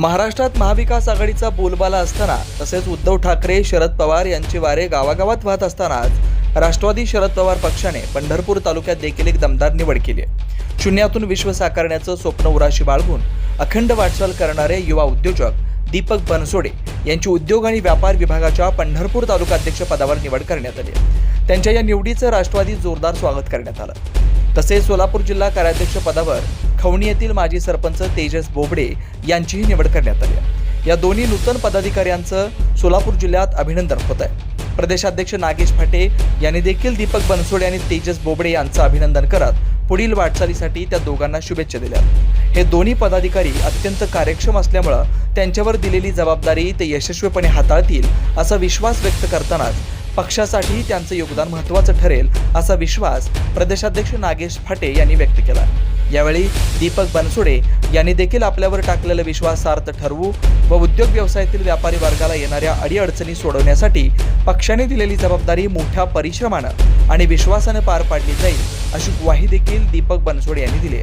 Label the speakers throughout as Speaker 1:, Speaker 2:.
Speaker 1: महाराष्ट्रात महाविकास आघाडीचा बोलबाला असताना तसेच उद्धव ठाकरे शरद पवार यांचे वारे गावागावात वाहत असतानाच राष्ट्रवादी शरद पवार पक्षाने पंढरपूर तालुक्यात देखील एक दमदार निवड केली आहे. शून्यातून विश्व साकारण्याचं स्वप्न उराशी बाळगून अखंड वाटचाल करणारे युवा उद्योजक दीपक बनसोडे यांची उद्योग आणि व्यापार विभागाच्या पंढरपूर तालुकाध्यक्ष पदावर निवड करण्यात आली त्यांच्या या निवडीचं राष्ट्रवादी जोरदार स्वागत करण्यात आलं. तसेच सोलापूर जिल्हा कार्याध्यक्ष पदावर खवणी येथील माजी सरपंच तेजस बोबडे यांचीही निवड करण्यात आली आहे. या दोन्ही नूतन पदाधिकाऱ्यांचं सोलापूर जिल्ह्यात अभिनंदन होत आहे प्रदेशाध्यक्ष नागेश फाटे यांनी देखील दीपक बनसोडे आणि तेजस बोबडे यांचं अभिनंदन करत पुढील वाटचालीसाठी त्या दोघांना शुभेच्छा दिल्या हे दोन्ही पदाधिकारी अत्यंत कार्यक्षम असल्यामुळं त्यांच्यावर दिलेली जबाबदारी ते यशस्वीपणे हाताळतील असा विश्वास व्यक्त करतानाच पक्षासाठी त्यांचं योगदान महत्त्वाचं ठरेल असा विश्वास प्रदेशाध्यक्ष नागेश फाटे यांनी व्यक्त केला. यावेळी दीपक बनसुडे यांनी देखील आपल्यावर टाकलेला विश्वासार्थ ठरवू व उद्योग व्यवसायातील व्यापारी वर्गाला येणाऱ्या अडीअडचणी सोडवण्यासाठी पक्षाने दिलेली जबाबदारी मोठ्या परिश्रमानं आणि विश्वासानं पार पाडली जाईल अशी ग्वाही देखील दीपक बनसोडे यांनी दिली.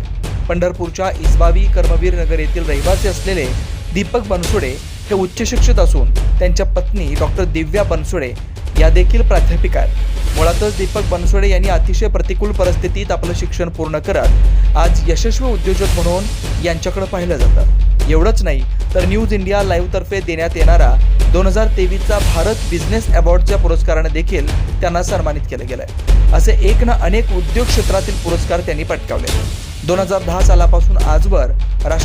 Speaker 1: पंढरपूरच्या इसबावी कर्मवीर नगर येथील रहिवासी असलेले दीपक बनसोडे हे उच्च शिक्षित असून त्यांच्या पत्नी डॉक्टर दिव्या बनसोडे या देखील प्राध्यापिका आहेत. मुळातच दीपक बनसोडे यांनी अतिशय प्रतिकूल परिस्थितीत आपलं शिक्षण पूर्ण करत आज यशस्वी उद्योजक म्हणून यांच्याकडे पाहिलं जातं. एवढंच नाही तर न्यूज इंडिया लाईव्हतर्फे देण्यात येणारा दोन हजार तेवीसचा भारत बिझनेस अवॉर्डच्या पुरस्काराने देखील त्यांना सन्मानित केलं गेलं आहे असे एक ना अनेक उद्योग क्षेत्रातील पुरस्कार त्यांनी पटकावले. दोन हजार दहा सालापासून आजवर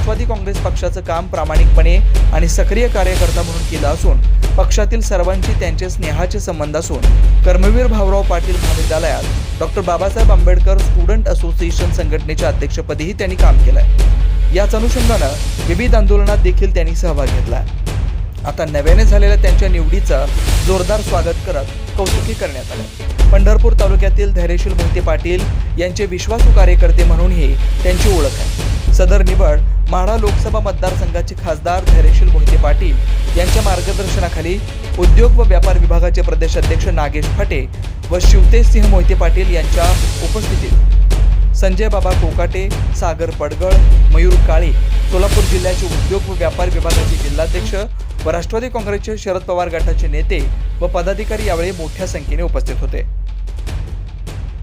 Speaker 1: राष्ट्रवादी काँग्रेस पक्षाचं काम प्रामाणिकपणे आणि सक्रिय कार्यकर्ता म्हणून केलं असून पक्षातील सर्वांची त्यांचे स्नेहाचे संबंध असून कर्मवीर भाऊराव पाटील महाविद्यालयात doctor Babasaheb Ambedkar student association संघटनेच्या अध्यक्षपदीही त्यांनी काम केलं आहे याच अनुषंगानं विविध आंदोलनात देखील त्यांनी सहभाग घेतला आहे आता नव्याने झालेल्या त्यांच्या निवडीचं जोरदार स्वागत करत कौतुकी करण्यात आलं पंढरपूर तालुक्यातील धैर्यशील मोहिते पाटील यांचे विश्वासू कार्यकर्ते म्हणूनही त्यांची ओळख आहे. सदर निवड माढा लोकसभा मतदारसंघाचे खासदार धैर्यशील मोहिते पाटील यांच्या मार्गदर्शनाखाली उद्योग व व्यापार विभागाचे प्रदेशाध्यक्ष नागेश फाटे व शिवतेज सिंह मोहिते पाटील यांच्या उपस्थितीत संजय बाबा कोकाटे सागर पडगळ मयूर काळे सोलापूर जिल्ह्याचे उद्योग व व्यापार विभागाचे जिल्हाध्यक्ष व राष्ट्रवादी काँग्रेसचे शरद पवार गटाचे नेते व पदाधिकारी यावेळी मोठ्या संख्येने उपस्थित होते.